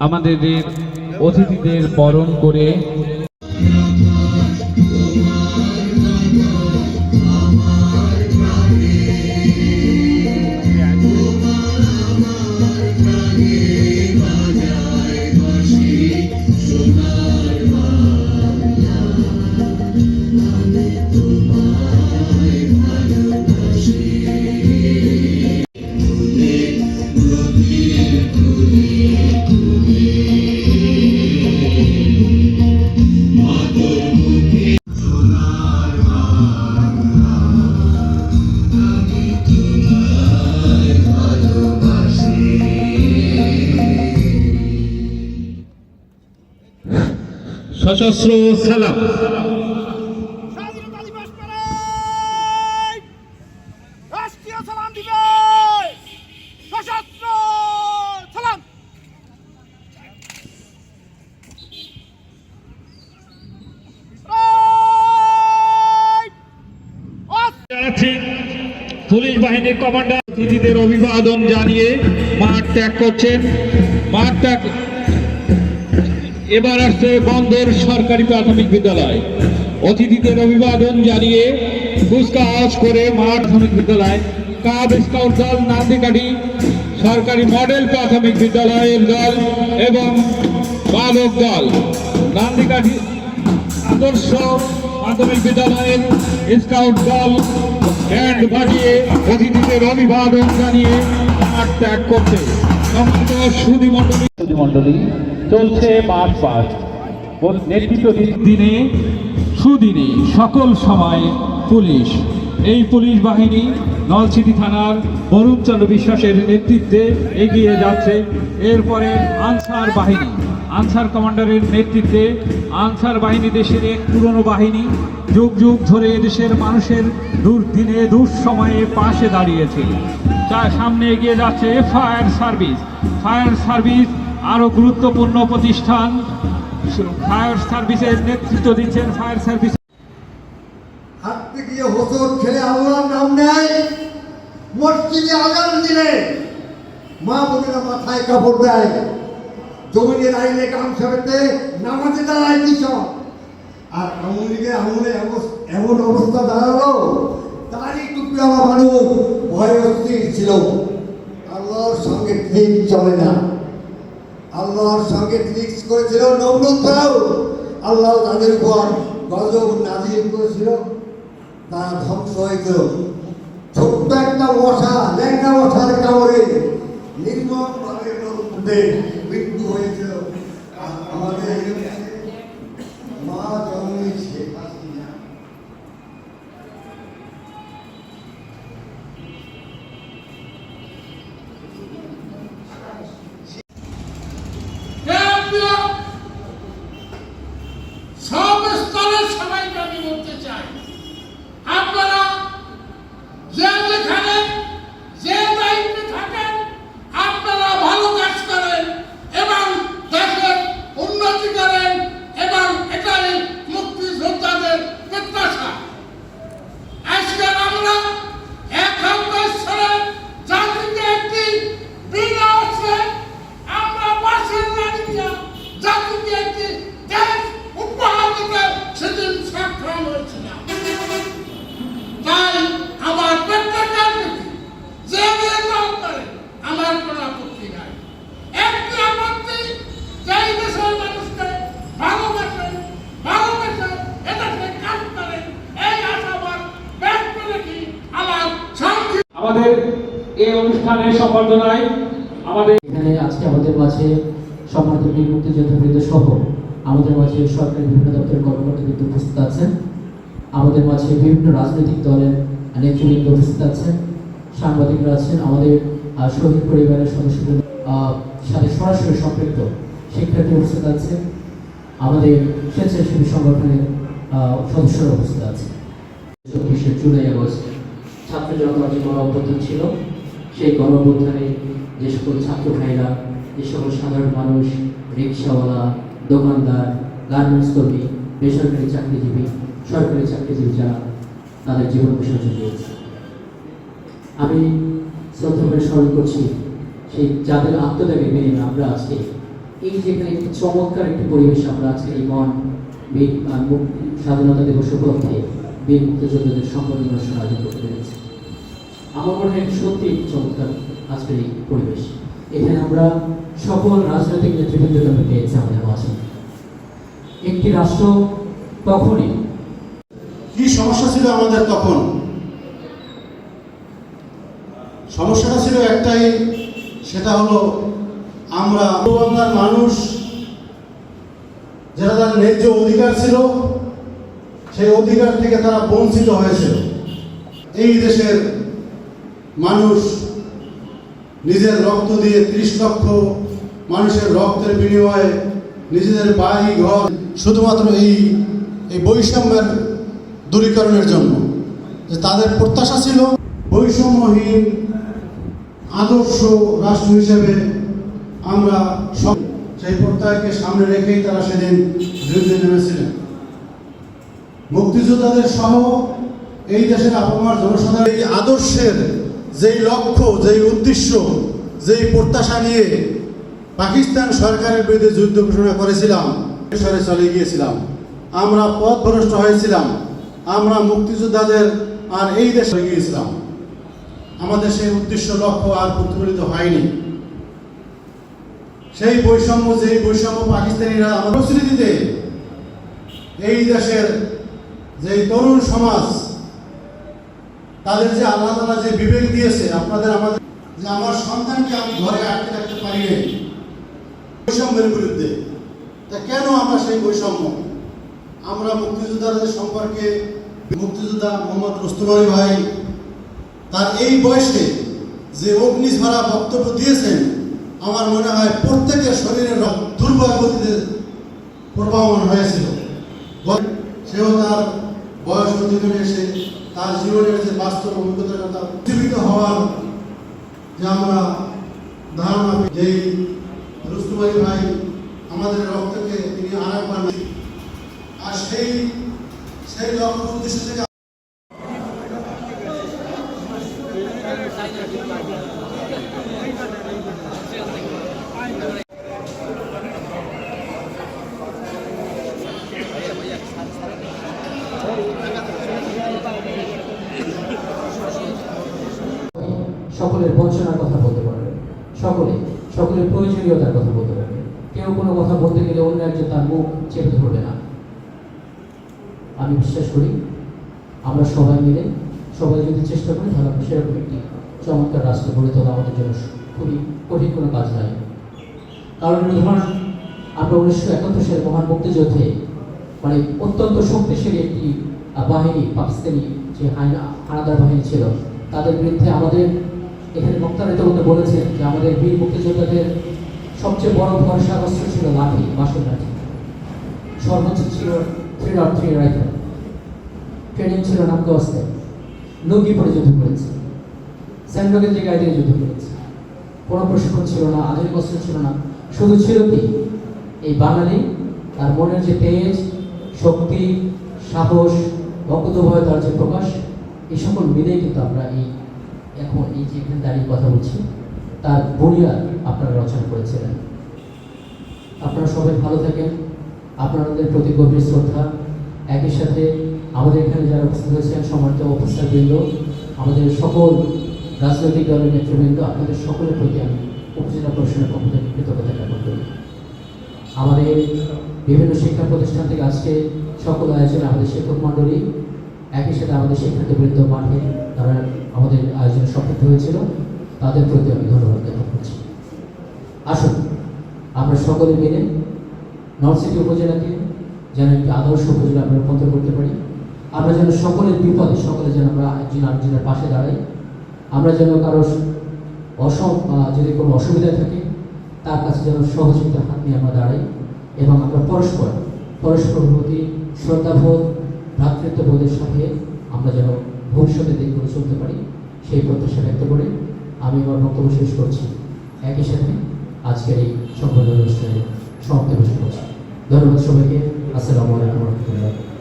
আমাদের অতিথিদের বরণ করে অস্ত্র জানাচ্ছি পুলিশ বাহিনীর কমান্ডার অতিথিদের অভিবাদন জানিয়ে মাঠ ত্যাগ করছেন। মাঠ ত্যাগ এবার আসছে বন্দর সরকারি প্রাথমিক বিদ্যালয়। অতিথিদের অভিবাদন জানিয়ে কুচকাওয়াজ করে প্রাথমিক বিদ্যালয়। কাব স্কাউট দল, নান্দিকাঠি সরকারি মডেল প্রাথমিক বিদ্যালয়ের দল এবং বালক দল। নান্দিকাঠি আদর্শ মাধ্যমিক বিদ্যালয়ের স্কাউট দল ব্যান্ড বাজিয়ে অতিথিদের অভিবাদন জানিয়ে মাঠ ত্যাগ করছে। সমস্ত সুধী মণ্ডলী চলছে মাঠ পাঠ নেতৃত্ব দিন- দিনে, সুদিনে, সকল সময় পুলিশ। এই পুলিশ বাহিনী নলছিটি থানার বরুণচন্দ্র বিশ্বাসের নেতৃত্বে এগিয়ে যাচ্ছে। এরপরে আনসার বাহিনী। আনসার কমান্ডারের নেতৃত্বে আনসার বাহিনী দেশের এক পুরনো বাহিনী যুগ যুগ ধরে দেশের মানুষের দুর্দিনে দুঃসময়ে পাশে দাঁড়িয়েছে। তার সামনে এগিয়ে যাচ্ছে ফায়ার সার্ভিস ফায়ার সার্ভিস আরও গুরুত্বপূর্ণ প্রতিষ্ঠান। ফায়ার সার্ভিসের নেতৃত্ব দিচ্ছেন ফায়ার সার্ভিস আল্লাহর নাম নেয়। আজান দিলে মা কাপড় দেয়। আইনে আর আমলে এমন- অবস্থা দাঁড়াল টুপিওয়ালা মানুষ ছিল। সঙ্গে ঠিক চলে না। আল্লাহর সঙ্গে ফিক্স করেছিল নমরুদরাও আল্লাহ তাদের উপর গজব নাজির করেছিল। তারা ধ্বংস হয়েছিল। ছোট্ট একটা মশা ল্যাংটা মশার কামড়ে নির্মম ভাবে মৃত্যু হয়েছিল আর আমাদের মা জননী শেখ হাসিনা সব স্তরের সবাইকে আমি বলতে চাই আপনারা যে যেখানে যে দায়িত্বে থাকেন আপনারা ভালো কাজ করেন এবং দেশের উন্নতি করেন এবং এটাই মুক্তিযোদ্ধাদের প্রত্যাশা আজকে আমরা একাত্তরে জাতিকে একটি বিনা অস্ত্রে আমরা বাসের লাগিয়া জাতিকে একটি দেশ উপহার দিতে সেদিন সক্ষম হয়েছিলাম তাই আমার প্রত্যেকের প্রতি যে যে দল করে আমার কোনো আপত্তি নাই একটি আপত্তি যেই দেশের মানুষকে ভালোবাসে ভালোবাসে এটাকে কাজ করে এই আশাবাদ ব্যক্ত রেখে আমার শান্তি আমাদের এই অনুষ্ঠানের সম্বর্ধনায় আমাদের এখানে আজকে আমাদের মাঝে সম্মানিত মুক্তিযোদ্ধাবৃন্দ সহ আমাদের মাঝে সরকারি বিভিন্ন দপ্তরের কর্মকর্তাবৃন্দ উপস্থিত আছেন। আমাদের মাঝে বিভিন্ন রাজনৈতিক দলের নেতৃবৃন্দ উপস্থিত আছেন। সাংবাদিকরা আছেন। আমাদের শহীদ পরিবারের সদস্যদের সাথে সরাসরি সম্পৃক্ত শিক্ষার্থী উপস্থিত আছে আমাদের স্বেচ্ছাসেবী সংগঠনের সদস্যরা উপস্থিত আছে চব্বিশে জুলাই আগস্ট ছাত্র জনতার যে গণ ছিল। সেই গণ যে সকল ছাত্র ভাইরা যে সকল সাধারণ মানুষ, রিক্সাওয়ালা, দোকানদার গার্মেন্টস কর্মী বেসরকারি চাকরিজীবী, সরকারি চাকরিজীবী যারা, তাদের জীবন বিসর্জন দিয়েছে। আমি শ্রদ্ধা করে স্মরণ করছি, সেই যাদের আত্মত্যাগের বিনিময়ে আমরা আজকে, এই যেখানে একটি চমৎকার একটি পরিবেশ আমরা আজকে এই মন স্বাধীনতা দিবস উপলক্ষে বীর মুক্তিযোদ্ধাদের সম্পর্কে আয়োজন করতে পেরেছি। আমার মনে হয় সত্যি চমৎকার আজকের এই পরিবেশ। এখানে আমরা সকল রাজনৈতিক নেতৃবৃন্দকে পেয়েছি আমাদের মাঝে। একটি রাষ্ট্র তখনই কি সমস্যা ছিল আমাদের তখন? সমস্যাটা ছিল একটাই, সেটা হলো আমরা বাংলার মানুষ, যারা তার ন্যায্য অধিকার ছিল, সেই অধিকার থেকে তারা বঞ্চিত হয়েছিল। এই দেশের মানুষ নিজের রক্ত দিয়ে ত্রিশ লক্ষ মানুষের রক্তের বিনিময়ে নিজেদের বাড়ি, ঘর, শুধুমাত্র এই এই বৈষম্যের দূরীকরণের জন্য। যে তাদের প্রত্যাশা ছিল বৈষম্যহীন আদর্শ রাষ্ট্র হিসেবে আমরা সব সেই প্রত্যয়কে সামনে রেখেই তারা সেদিন যুদ্ধে নেমেছিলেন। মুক্তিযোদ্ধাদের সহ এই দেশের আপামার জনসাধারণ এই আদর্শের যেই লক্ষ্য, যেই উদ্দেশ্য, যেই প্রত্যাশা নিয়ে পাকিস্তান সরকারের বিরুদ্ধে যুদ্ধ ঘোষণা করেছিলাম সরে চলে গিয়েছিলাম। আমরা পথভ্রষ্ট হয়েছিলাম। আমরা মুক্তিযোদ্ধাদের আর এই দেশে গিয়েছিলাম। আমাদের সেই উদ্দেশ্য, লক্ষ্য আর প্রতিফলিত হয়নি। সেই বৈষম্য, যেই বৈষম্য পাকিস্তানিরা আমার প্রস্তুতিতে এই দেশের যে তরুণ সমাজ তাদের যে আল্লাহ তালা যে বিবেক দিয়েছে, আপনাদের আমাদের যে আমার সন্তানকে আমি ঘরে আটকে রাখতে পারি বৈষম্যের বিরুদ্ধে। তা কেন আমরা সেই বৈষম্য? আমরা মুক্তিযোদ্ধাদের সম্পর্কে মুক্তিযোদ্ধা মোহাম্মদ রুস্তম ভাই, তার এই বয়সে যে অগ্নিঝরা বক্তব্য দিয়েছেন, আমার মনে হয় প্রত্যেকের শরীরের দুর্বল গতিতে প্রবাহমান হয়েছিল। সেও তার বয়স অতিক্রমে এসে তার জীবনের যে বাস্তব অভিজ্ঞতার কথা উজ্জীবিত হওয়ার যে আমরা ধারণা যেই রুস্তুবাই ভাই আমাদের রক্তকে তিনি আরাম একবার আর সেই সেই লক্ষ্য উদ্দেশ্য থেকে সকলের বঞ্চনার কথা বলতে পারবে। সকলে সকলের প্রয়োজনীয়তার কথা বলতে পারবে। কেউ কোনো কথা বলতে গেলে অন্য একজন তার মুখ চেপে ধরবে না। আমি বিশ্বাস করি, আমরা সবাই মিলে, সবাই যদি চেষ্টা করি, তাহলে সেরকম একটি চমৎকার রাষ্ট্র গড়ে তোলা আমাদের জন্য খুবই কঠিন কোনো কাজ নয়। কারণ ধরুন আমরা উনিশশো একাত্তর সালে মহান মুক্তিযুদ্ধে মানে অত্যন্ত শক্তিশালী একটি বাহিনী, পাকিস্তানি যে হানাদার বাহিনী ছিল, তাদের বিরুদ্ধে আমাদের এখানে বক্তারা ইতিমধ্যে বলেছেন যে আমাদের বীর মুক্তিযোদ্ধাদের সবচেয়ে বড় ভরসা অস্ত্র ছিল লাঠি বাসন লাঠি। সর্বোচ্চ ছিল three not three rifle training ছিল নামকে অস্ত্রে। নৌকি পরে যুদ্ধ করেছে। স্যান্ডকের জায়গায় দিয়ে যুদ্ধ করেছে। কোনো প্রশিক্ষণ ছিল না, আধুনিক অস্ত্র ছিল না। শুধু ছিল কি? এই বাঙালি তার মনের যে তেজ, শক্তি, সাহস ভক্তভয়তার যে প্রকাশ, এই সকল মিলেই কিন্তু আমরা এই এখন এই যে এখানে দাঁড়িয়ে কথা বলছি, তার বুনিয়াদ আপনারা রচনা করেছিলেন। আপনারা সবাই ভালো থাকেন। আপনাদের প্রতি গভীর শ্রদ্ধা। একই সাথে আমাদের এখানে যারা উপস্থিত হয়েছেন, সম্মানিত অফিসারবৃন্দ, আমাদের সকল রাজনৈতিক দলের নেতৃবৃন্দ, আপনাদের সকলের প্রতি আমি উপজেলা প্রশাসনের পক্ষ থেকে কৃতজ্ঞতা জ্ঞাপন করি। আমাদের বিভিন্ন শিক্ষা প্রতিষ্ঠান থেকে আজকে সকল আয়োজনে আমাদের শিক্ষক মণ্ডলী, একই সাথে আমাদের শিক্ষার্থীবৃন্দ মাঠে তারা আমাদের আয়োজন সম্পৃক্ত হয়েছিল, তাদের প্রতি আমি ধন্যবাদ জ্ঞাপন করছি। আসুন, আমরা সকলে মিলে নর্থ সিটি উপজেলাকে যেন একটি আদর্শ উপজেলা আমরা রূপান্তর করতে পারি। আমরা যেন সকলের বিপদে, সকলে যেন আমরা একজন আরেকজনের পাশে দাঁড়াই। আমরা যেন কারও অসম যদি কোনো অসুবিধা থাকে, তার কাছে যেন সহযোগিতা হাত নিয়ে আমরা দাঁড়াই এবং আমরা পরস্পর পরস্পর প্রতি শ্রদ্ধাবোধ, ভ্রাতৃত্ববোধের সাথে আমরা যেন ভবিষ্যতের দিকগুলো চলতে পারি, সেই প্রত্যাশা ব্যক্ত করে আমি আমার বক্তব্য শেষ করছি। একই সাথে আজকের এই সংবাদ অনুষ্ঠানে সমাপ্তি ঘোষণা করছি। ধন্যবাদ সবাইকে। আসসালামু আলাইকুম রহমতুল্লাহ।